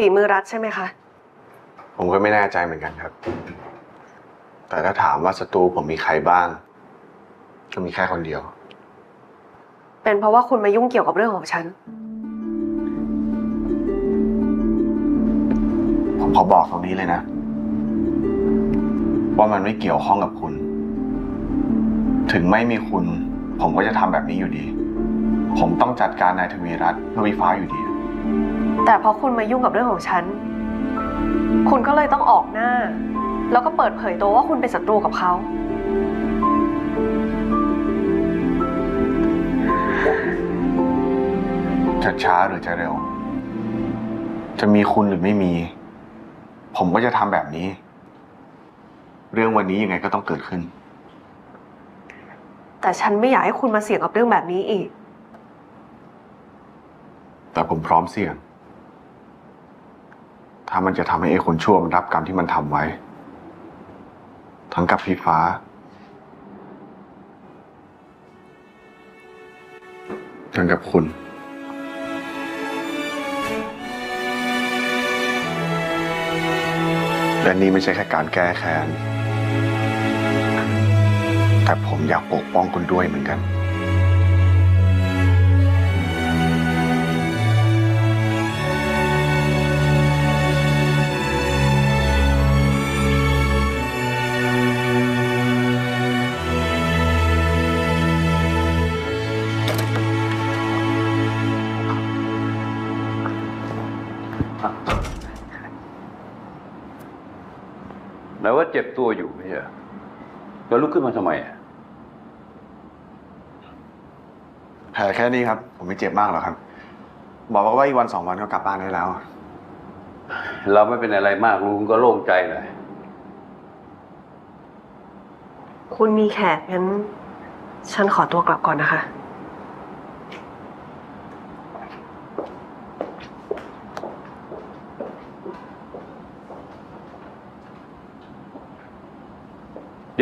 ฝีมือรัฐใช่ไหมคะ ผมก็ไม่แน่ใจเหมือนกันครับ แต่ถ้าถามว่าศัตรูผมมีใครบ้าง ก็มีแค่คนเดียว เป็นเพราะว่าคุณมายุ่งเกี่ยวกับเรื่องของฉัน ผมขอบอกตรงนี้เลยนะ ว่ามันไม่เกี่ยวข้องกับคุณ ถึงไม่มีคุณ ผมก็จะทำแบบนี้อยู่ดี ผมต้องจัดการนายทวีรัตน์เพื่อวิฟ้าอยู่ดี แต่เพราะคุณมายุ่งกับเรื่องของฉัน คุณก็เลยต้องออกหน้า แล้วก็เปิดเผยตัวว่าคุณเป็นศัตรูกับเขา จะช้าหรือจะเร็ว จะมีคุณหรือไม่มี ผมก็จะทำแบบนี้ เรื่องวันนี้ยังไงก็ต้องเกิดขึ้น แต่ฉันไม่อยากให้คุณมาเสี่ยงกับเรื่องแบบนี้อีก แต่ผมพร้อมเสี่ยง ถ้ามันจะทำให้ไอ้คนชั่วมันรับกรรมที่มันทำไว้ ทั้งกับพี่ฟ้า ทั้งกับคุณ และนี่ไม่ใช่แค่การแก้แค้น แต่ผมอยากปกป้องคุณด้วยเหมือนกัน ไหนว่าเจ็บตัวอยู่ไม่ใช่เหรอแล้วลุกขึ้นมาทำไมอะแผลแค่นี้ครับ ผมไม่เจ็บมากหรอกครับ บอกว่าอีกวันสองวันก็กลับบ้านได้แล้ว เราไม่เป็นอะไรมากลุงก็โล่งใจหน่อยคุณมีแขกงั้น ฉันขอตัวกลับก่อนนะคะ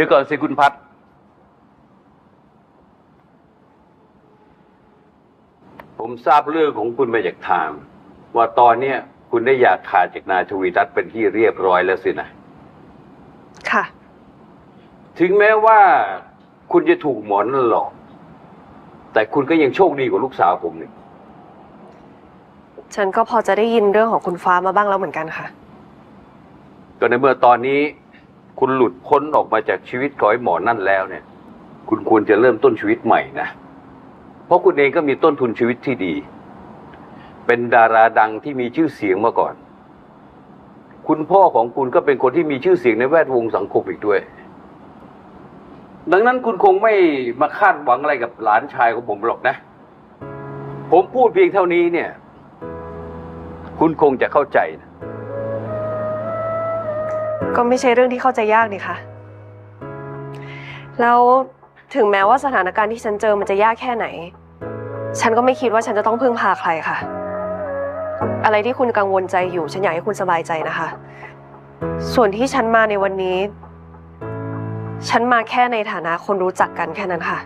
ดี๋ยวก่อนสิคุณพัด ผมทราบเรื่องของคุณมาจากไทม์ว่าตอนเนี้ยคุณได้อยากขาดจากนายทวีรัตน์เป็นที่เรียบร้อยแล้วสินะ ค่ะ ถึงแม้ว่าคุณจะถูกหมอนนั่นหลอก แต่คุณก็ยังโชคดีกว่าลูกสาวผมนี่ฉันก็พอจะได้ยินเรื่องของคุณฟ้ามาบ้างแล้วเหมือนกันค่ะ ก็ในเมื่อตอนนี้ คุณหลุดพ้นออกมาจากชีวิตของไอ้หมอนั่นแล้วเนี่ย คุณควรจะเริ่มต้นชีวิตใหม่นะ เพราะคุณเองก็มีต้นทุนชีวิตที่ดี เป็นดาราดังที่มีชื่อเสียงมาก่อน คุณพ่อของคุณก็เป็นคนที่มีชื่อเสียงในแวดวงสังคมอีกด้วย ดังนั้นคุณคงไม่มาคาดหวังอะไรกับหลานชายของผมหรอกนะ ผมพูดเพียงเท่านี้เนี่ย คุณคงจะเข้าใจนะ ก็ไม่ใช่เรื่องที่เข้าใจยากนี่ค่ะแล้วถึงแม้ว่าสถานการณ์ที่ฉันเจอมันจะยากแค่ไหน ฉันก็ไม่คิดว่าฉันจะต้องพึ่งพาใครค่ะ อะไรที่คุณกังวลใจอยู่ ฉันอยากให้คุณสบายใจนะคะ ส่วนที่ฉันมาในวันนี้ ฉันมาแค่ในฐานะคนรู้จักกันแค่นั้นค่ะ